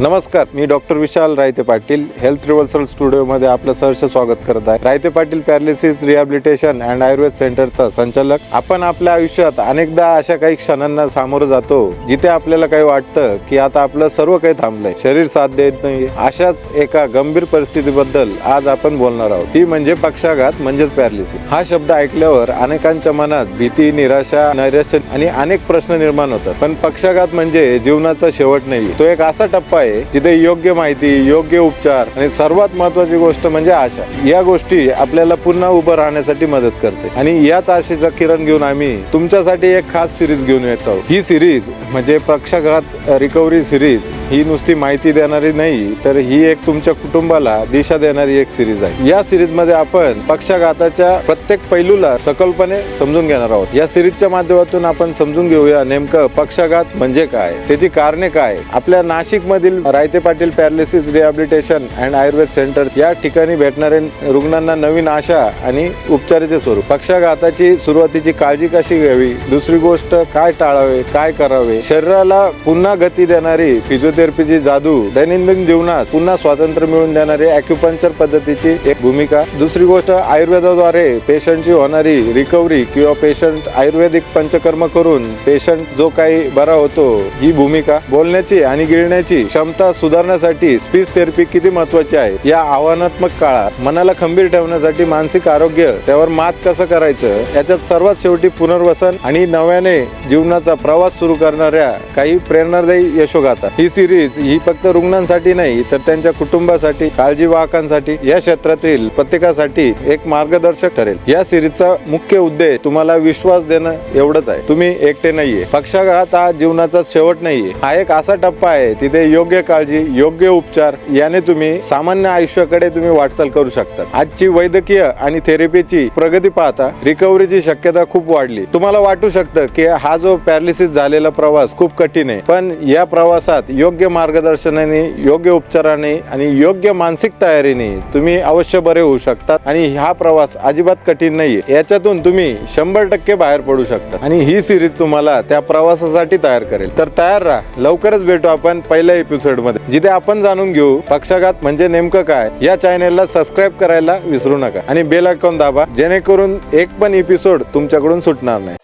नमस्कार मी डॉक्टर विशाल रायते Patil health reversal स्टुडिओमध्ये आपलं सहर्ष स्वागत करत आहे. Rayate Patil paralysis rehabilitation and Ayurveda सेंटरचा संचालक. आपण आपल्या आयुष्यात अनेकदा अशा काही क्षणांना सामोरं जातो जिथे आपल्याला काही वाटतं की आता आपलं सर्व काही थांबलंय. शरीर साथ देत नाही अशाच एका गंभीर परिस्थितीबद्दल आज आपण बोलणार आहोत. ती म्हणजे पक्षाघात म्हणजेच पॅरालिसिस. हा शब्द ऐकल्यावर अनेकांच्या मनात भीती निराशा नैराश्य आणि अनेक प्रश्न निर्माण होतात. पण पक्षाघात म्हणजे जीवनाचा शेवट नाही तो एक असा टप्पा आहे जिथे योग्य माहिती योग्य उपचार आणि सर्वात महत्वाची गोष्ट म्हणजे आशा. या गोष्टी आपल्याला पुन्हा उभं राहण्यासाठी मदत करते. आणि याच आशेचा किरण घेऊन आम्ही तुमच्यासाठी एक खास सिरीज घेऊन येत आहोत. ही सिरीज म्हणजे पक्षाघात रिकव्हरी सिरीज. ही नुसती माहिती देणारी नाही तर ही एक तुमच्या कुटुंबाला दिशा देणारी एक सिरीज आहे. या सिरीजमध्ये आपण पक्षाघाताच्या प्रत्येक पैलूला सकलपणे समजून घेणार आहोत. या सिरीजच्या माध्यमातून आपण समजून घेऊया नेमकं पक्षाघात म्हणजे काय त्याची कारणे काय. आपल्या नाशिक मधील Rayate Patil paralysis rehabilitation and Ayurveda centre या ठिकाणी भेटणारे रुग्णांना नवीन आशा आणि उपचाराचे स्वरूप. पक्षाघाताची सुरुवातीची काळजी कशी घ्यावी? दुसरी गोष्ट काय टाळावे काय करावे? शरीराला पुन्हा गती देणारी फिजिओथेरपीची जादू दैनंदिन जीवनात पुन्हा स्वातंत्र्य मिळवून देणारी अॅक्युपंक्चर पद्धतीची एक भूमिका. दुसरी गोष्ट आयुर्वेदाद्वारे पेशंटची होणारी रिकव्हरी किंवा पेशंट आयुर्वेदिक पंचकर्म करून पेशंट जो काही बरा होतो ही भूमिका. बोलण्याची आणि गिळण्याची क्षमता सुधारण्यासाठी स्पीच थेरपी किती महत्वाची आहे या आव्हानात्मक काळात मनाला खंबीर ठेवण्यासाठी मानसिक आरोग्य त्यावर मात कसं करायचं याच्यात सर्वात शेवटी पुनर्वसन आणि नव्याने जीवनाचा प्रवास सुरू करणाऱ्या काही प्रेरणादायी यशोगाथा. ही सिरीज ही फक्त रुग्णांसाठी नाही तर त्यांच्या कुटुंबासाठी काळजी वाहकांसाठी या क्षेत्रातील प्रत्येकासाठी एक मार्गदर्शक ठरेल. या सिरीजचा मुख्य उद्देश तुम्हाला विश्वास देणं एवढंच आहे. तुम्ही एकटे नाहीये. पक्षाघात हा जीवनाचा शेवट नाहीये. हा एक असा टप्पा आहे तिथे योग्य काळजी योग्य उपचार याने तुम्ही सामान्य आयुष्याकडे तुम्ही वाटचाल करू शकता. आजची वैद्यकीय आणि थेरपीची प्रगती पाहता रिकव्हरीची शक्यता खूप वाढली. तुम्हाला वाटू शकतं की हा जो पॅरालिसिस झालेला प्रवास खूप कठीण आहे पण या प्रवासात योग्य मार्गदर्शनाने योग्य उपचाराने आणि योग्य मानसिक तयारीने तुम्ही अवश्य बरे होऊ शकतात आणि हा प्रवास अजिबात कठीण नाहीये. याच्यातून तुम्ही शंभर टक्के बाहेर पडू शकता. आणि ही सिरीज तुम्हाला त्या प्रवासासाठी तयार करेल. तर तयार राहा. लवकरच भेटू आपण पहिल्या एपिसोडमध्ये जिथे आपण जाणून घेऊ पक्षाघात म्हणजे नेमकं काय या चॅनेलला सबस्क्राईब करायला विसरू नका. आणि बेल आयकॉन दाबा जेणेकरून एक पण एपिसोड तुमच्याकडून सुटणार नाही.